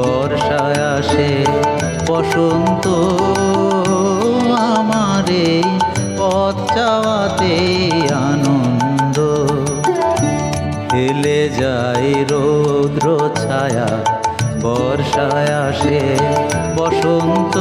বর্ষায় আসে বসন্ত। আমারে পথ চাওয়াতে আনন্দ। হেলে যায় রৌদ্র ছায়া বর্ষায় আসে বসন্ত।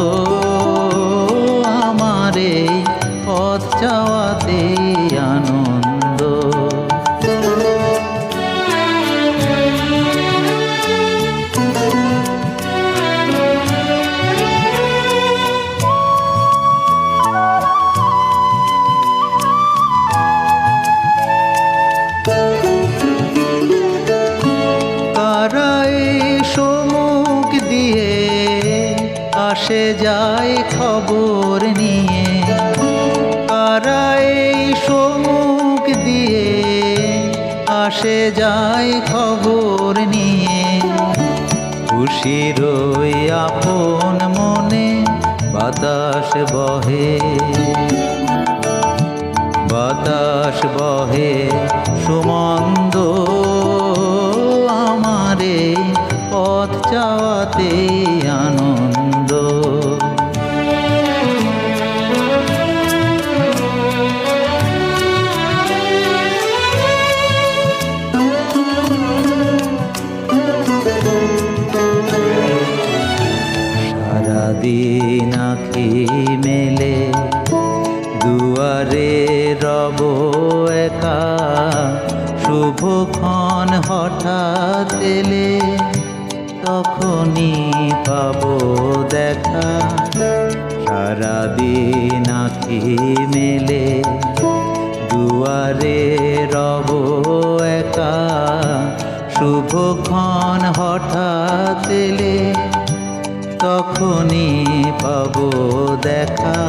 আসে যায় খবর নিয়ে কারাই সমুখ দিয়ে আসে যায় খবর নিয়ে। খুশি রই আপন মনে বাতাস বহে বাতাস বহে, সুমন্দ আমারে পথ চাওয়াতে আনন্দ সারাদিন আখি মেলে, দুয়ারে রব একা শুভক্ষণ হঠাৎ এলে, তখনই পাব দেখা। সারাদিন আখি মেলে, দুয়ারে রব একা শুভক্ষণ হঠাৎ এলে তখনই পাব দেখা।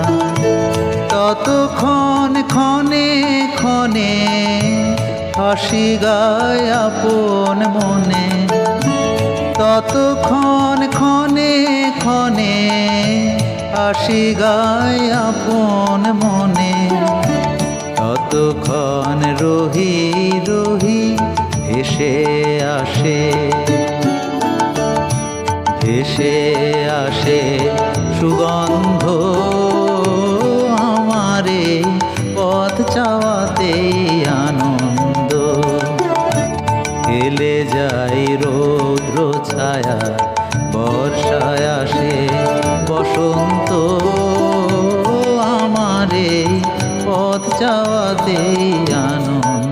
ততক্ষণ ক্ষণে ক্ষণে হাসি গায় আপন মনে। ততক্ষণ ক্ষণে ক্ষণে হাসি গায় আপন মনে। ততক্ষণ রহি রহি এসে আসে। ভেসে আসে সুগন্ধ আমারে পথ চাওয়াতে আনন্দ। হেলে যাই রৌদ্র ছায়া, বর্ষায় আসে বসন্ত। আমারে পথ চাওয়াতে আনন্দ।